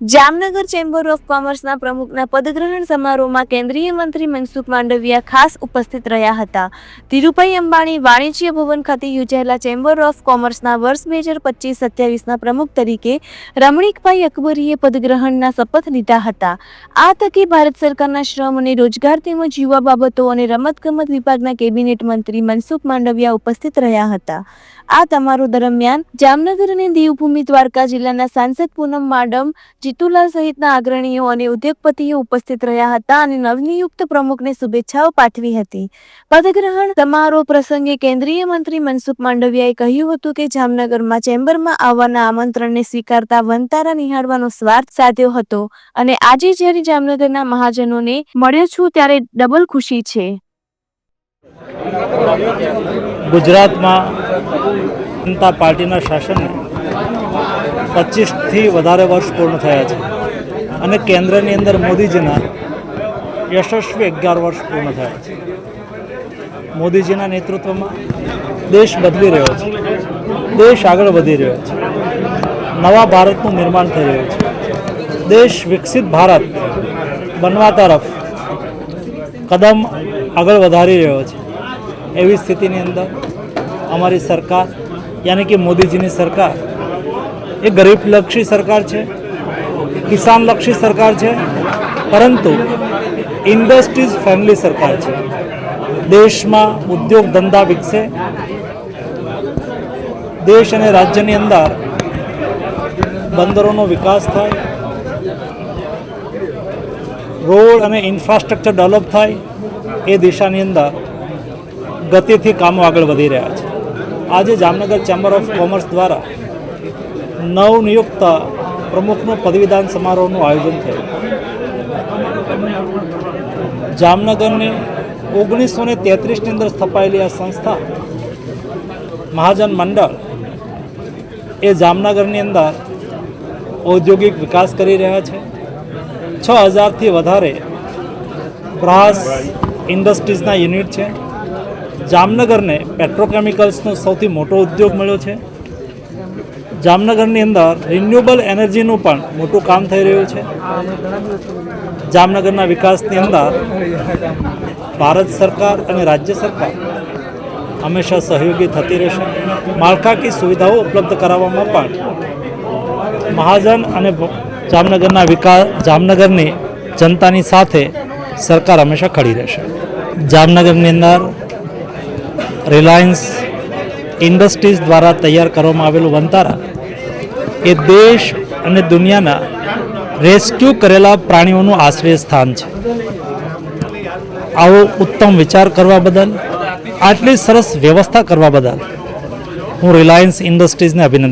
Jamnagar chamber of કોમર્સના પ્રમુખના પદગ્રહણ સમારોહમાં કેન્દ્રીય મંત્રી મનસુખ માંડવિયા ખાસ ઉપસ્થિત રહ્યા હતા. ધીરુભાઈ અંબાણી વાણિજ્ય ભવન ખાતે યોજાયેલા ચેમ્બર ઓફ કોમર્સના વર્ષ બે હજાર પચીસ સત્યાવીસના પ્રમુખ તરીકે રમણીકભાઈ અકબરીએ પદગ્રહણના શપથ લીધા હતા. આ તકે ભારત સરકારના શ્રમ અને રોજગાર તેમજ યુવા બાબતો અને રમતગમત વિભાગના કેબિનેટ મંત્રી મનસુખ માંડવિયા ઉપસ્થિત રહ્યા હતા. આ તમારો દરમિયાન જામનગર અને દેવભૂમિ દ્વારકા જિલ્લાના સાંસદ પૂનમ માડમ જીતુલાલ સહિતના અગ્રણીઓ અને ઉદ્યોગપતિઓ ઉપસ્થિત રહ્યા હતા અને નવનિયુક્ત પ્રમુખને શુભેચ્છાઓ પાઠવી હતી. પદગ્રહણ સમારોહ પ્રસંગે કેન્દ્રીય મંત્રી મનસુખ માંડવિયાએ કહ્યું હતું કે જામનગરમાં ચેમ્બરમાં આવવાના આમંત્રણને સ્વીકારતા વનતારા નિહાળવાનો સ્વાર્થ સાધ્યો હતો અને આજે જ્યારે જામનગરના મહાજનોને મળ્યો છું ત્યારે ડબલ ખુશી છે. ગુજરાતમાં જનતા પાર્ટીના શાસનને પચીસથી વધારે વર્ષ પૂર્ણ થયા છે. અને કેન્દ્રની અંદર મોદીજીના યશસ્વી અગિયાર વર્ષ પૂર્ણ થયા છે. મોદીજીના નેતૃત્વમાં દેશ બદલી રહ્યો છે. દેશ આગળ વધી રહ્યો છે. નવા ભારતનું નિર્માણ થઈ રહ્યું છે. દેશ વિકસિત ભારત બનવા તરફ કદમ આગળ વધારી રહ્યો છે. એવી સ્થિતિની અંદર અમારી સરકાર, યાની કે મોદીજીની સરકાર એ ગરીબલક્ષી સરકાર છે, કિસાનલક્ષી સરકાર છે, પરંતુ ઇન્ડસ્ટ્રીઝ ફેમિલી સરકાર છે. દેશમાં ઉદ્યોગ ધંધા વિકસે. દેશ અને રાજ્યની અંદર બંદરોનો વિકાસ થાય. રોડ અને ઇન્ફ્રાસ્ટ્રક્ચર ડેવલપ થાય. એ દિશાની અંદર ગતિથી કામો આગળ વધી રહ્યા છે. આજે જામનગર ચેમ્બર ઓફ કોમર્સ દ્વારા નવનિયુક્ત પ્રમુખનું પદવીદાન સમારોહનું આયોજન થયું. જામનગરની ઓગણીસો ને તેત્રીસની અંદર સ્થપાયેલી આ સંસ્થા મહાજન મંડળ એ જામનગરની અંદર ઔદ્યોગિક વિકાસ કરી રહ્યા છે. છ હજારથી વધારે બ્રાસ ઇન્ડસ્ટ્રીઝના યુનિટ છે. જામનગરને પેટ્રોકેમિકલ્સનો સૌથી મોટો ઉદ્યોગ મળ્યો છે. જામનગરની અંદર રિન્યુએબલ એનર્જીનું પણ મોટું કામ થઈ રહ્યું છે. જામનગરના વિકાસની અંદર ભારત સરકાર અને રાજ્ય સરકાર હંમેશા સહયોગી થતી રહેશે. માળખાકીય સુવિધાઓ ઉપલબ્ધ કરાવવામાં પણ મહાજન અને જામનગરના વિકાસ જામનગરની જનતાની સાથે સરકાર હંમેશા ખડી રહેશે. જામનગરની અંદર રિલાયન્સ ઇન્ડસ્ટ્રીઝ દ્વારા તૈયાર કરવામાં આવેલું વંતારા એ દેશ અને દુનિયાના રેસ્ક્યુ કરેલા પ્રાણીઓનું આશ્રય સ્થાન છે. આવો ઉત્તમ વિચાર કરવા બદલ, આટલી સરસ વ્યવસ્થા કરવા બદલ હું રિલાયન્સ ઇન્ડસ્ટ્રીઝને અભિનંદન